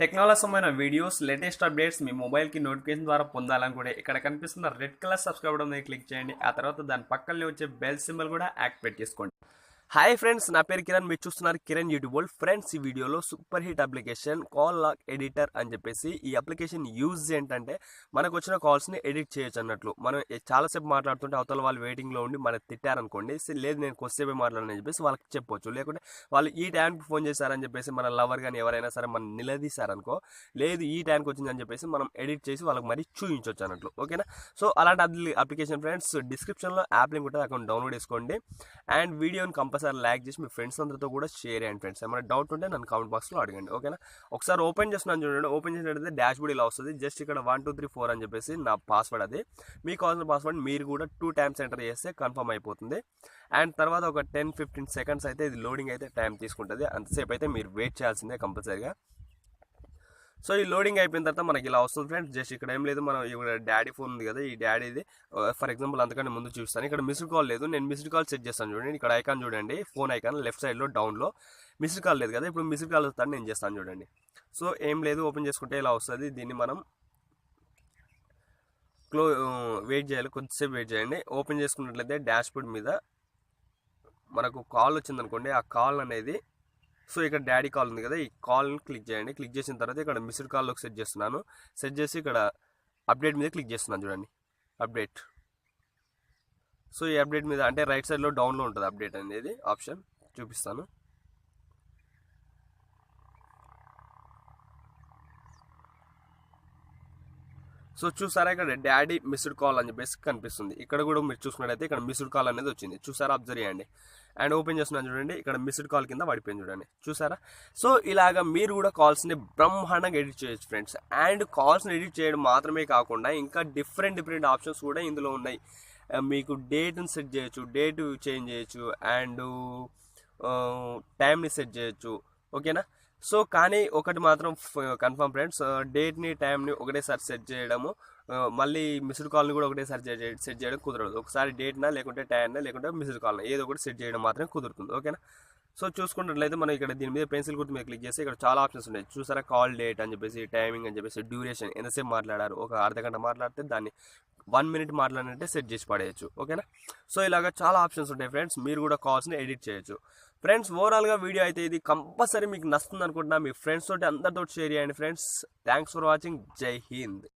Technology సంబంధించిన videos latest updates మీ మొబైల్కి notification ద్వారా పొందాలనుకుంటే ఇక్కడ కనిపిస్తున్న red colour subscribe button click చేయండి. ఆ తర్వాత దాని పక్కనే వచ్చే బెల్ సింబల్ కూడా యాక్టివేట్ చేసుకోండి. హాయ్ ఫ్రెండ్స్ నా పేరు కిరణ్. మీరు చూస్తున్నారు కిరణ్ యూట్యూబ్ వరల్డ్ ఫ్రెండ్స్ ఈ వీడియోలో super hit application call lock editor అని చెప్పేసి ఈ అప్లికేషన్ యూజ్ ఏంటంటే మనకు వచ్చిన కాల్స్ని ఎడిట్ చేయొచ్చు అన్నట్లు. మనం చాలాసేపు మాట్లాడుతుంటే అవతల వాళ్ళు వెయిటింగ్లో ఉండి మనకు తిట్టారనుకోండి లేదు నేను కొద్దిసేపే మాట్లాడని చెప్పేసి వాళ్ళకి చెప్పొచ్చు. లేకుంటే వాళ్ళు ఈ టైంకి ఫోన్ చేశారని చెప్పేసి మన లవర్ కానీ ఎవరైనా సరే మనం నిలదీశారనుకో లేదు ఈ టైంకి వచ్చిందని చెప్పేసి మనం ఎడిట్ చేసి వాళ్ళకి మరీ చూపించవచ్చు అన్నట్లు. ఓకేనా సో అలాంటి అప్లికేషన్ ఫ్రెండ్స్ డిస్క్రిప్షన్లో యాప్ లింక్ ఉంటుంది. అకౌంట్ డౌన్లోడ్ చేసుకోండి. అండ్ వీడియోని కంపల్సరీ లైక్ చేసి మీ ఫ్రెండ్స్ అందరితో కూడా షేర్ చేయండి ఫ్రెండ్స్. ఏమైనా డౌట్ ఉంటే నన్ను కామెంట్ బాక్స్లో అడగండి. ఓకేనా? ఒకసారి ఓపెన్ చేస్తున్నాను చూడండి. ఓపెన్ చేసినట్టయితే డాష్ బోర్డ్ ఇలా వస్తుంది. జస్ట్ ఇక్కడ వన్ టూ త్రీ ఫోర్ అని చెప్పేసి నా పాస్వర్డ్ అది. మీకు కావాల్సిన పాస్వర్డ్ మీరు కూడా టూ టైమ్స్ ఎంటర్ చేస్తే కన్ఫర్మ్ అయిపోతుంది. అండ్ తర్వాత ఒక టెన్ ఫిఫ్టీన్ సెకండ్స్ అయితే ఇది లోడింగ్ అయితే టైం తీసుకుంటుంది. అంతసేపు అయితే మీరు వెయిట్ చేయాల్సిందే కంపల్సరీగా. సో ఈ లోడింగ్ అయిపోయిన తర్వాత మనకి ఇలా వస్తుంది ఫ్రెండ్స్. జస్ట్ ఇక్కడ ఏం లేదు మనం ఇక్కడ డాడీ ఫోన్ ఉంది కదా ఈ డాడీది ఫర్ ఎగ్జాంపుల్ అంతకంటే ముందు చూపిస్తాను ఇక్కడ మిస్డ్ కాల్ లేదు. నేను మిస్డ్ కాల్ సెట్ చేస్తాను చూడండి. ఇక్కడ ఐకాన్ చూడండి. ఫోన్ ఐకాన్ లెఫ్ట్ సైడ్లో డౌన్లో మిస్డ్ కాల్ లేదు కదా ఇప్పుడు మిస్డ్ కాల్ వస్తాను నేను చేస్తాను చూడండి. సో ఏం లేదు ఓపెన్ చేసుకుంటే ఇలా వస్తుంది. దీన్ని మనం క్లో వెయిట్ చేయాలి. కొద్దిసేపు వెయిట్ చేయండి. ఓపెన్ చేసుకున్నట్లయితే డాష్బోర్డ్ మీద మనకు కాల్ వచ్చిందనుకోండి. ఆ కాల్ అనేది సో ఇక్కడ డాడీ కాల్ ఉంది కదా ఈ కాల్ని క్లిక్ చేయండి. క్లిక్ చేసిన తర్వాత ఇక్కడ మిస్డ్ కాల్లోకి సెట్ చేస్తున్నాను. సెట్ చేసి ఇక్కడ అప్డేట్ మీద క్లిక్ చేస్తున్నాను చూడండి. అప్డేట్. సో ఈ అప్డేట్ మీద అంటే రైట్ సైడ్లో డౌన్లో ఉంటుంది అప్డేట్ అనేది ఆప్షన్ చూపిస్తాను. సో చూసారా ఇక్కడ డాడీ మిస్డ్ కాల్ అని చెప్పేసి కనిపిస్తుంది. ఇక్కడ కూడా మీరు చూసుకున్నట్టయితే ఇక్కడ మిస్డ్ కాల్ అనేది వచ్చింది. చూసారా అబ్జర్వ్ చేయండి. అండ్ ఓపెన్ చేస్తున్నాను చూడండి. ఇక్కడ మిస్డ్ కాల్ కింద పడిపోయింది చూడండి. చూసారా? సో ఇలాగా మీరు కూడా కాల్స్ని బ్రహ్మాండంగా ఎడిట్ చేయొచ్చు ఫ్రెండ్స్. అండ్ కాల్స్ని ఎడిట్ చేయడం మాత్రమే కాకుండా ఇంకా డిఫరెంట్ డిఫరెంట్ ఆప్షన్స్ కూడా ఇందులో ఉన్నాయి. మీకు డేట్ని సెట్ చేయొచ్చు డేట్ చేంజ్ చేయొచ్చు అండ్ టైంని సెట్ చేయొచ్చు. ఓకేనా? సో కానీ ఒకటి మాత్రం కన్ఫర్మ్ ఫ్రెండ్స్ డేట్ని టైంని ఒకటేసారి సెట్ చేయడము. మళ్ళీ మిస్డ్ కాల్ని కూడా ఒకటేసారి సెట్ చేయడం కుదరదు. ఒకసారి డేట్నా లేకుంటే టైంనా లేకుంటే మిస్డ్ కాల్నా ఏదో ఒకటి సెట్ చేయడం మాత్రమే కుదురుతుంది. ఓకేనా? సో చూసుకున్నట్లయితే మనం ఇక్కడ దీని మీద పెన్సిల్ గుర్తు మీద క్లిక్ చేస్తే ఇక్కడ చాలా ఆప్షన్స్ ఉన్నాయి. చూసారా? కాల్ డేట్ అని చెప్పేసి టైమింగ్ అని చెప్పేసి డ్యూరేషన్ ఎంతసేపు మాట్లాడారు? ఒక అర్ధ గంట మాట్లాడితే దాన్ని వన్ మినిట్ మాట్లాడినట్టే సెట్ చేసి పడేయచ్చు ఓకేనా? సో ఇలాగ చాలా ఆప్షన్స్ ఉంటాయి ఫ్రెండ్స్. మీరు కూడా కాల్స్ని ఎడిట్ చేయొచ్చు. ఫ్రెండ్స్ ఓవరాల్గా వీడియో అయితే ఇది కంపల్సరీ మీకు నచ్చుతుంది అనుకుంటున్నా మీ ఫ్రెండ్స్ తోటి అందరితో షేర్ చేయండి ఫ్రెండ్స్. థ్యాంక్స్ ఫర్ వాచింగ్ జై హింద్.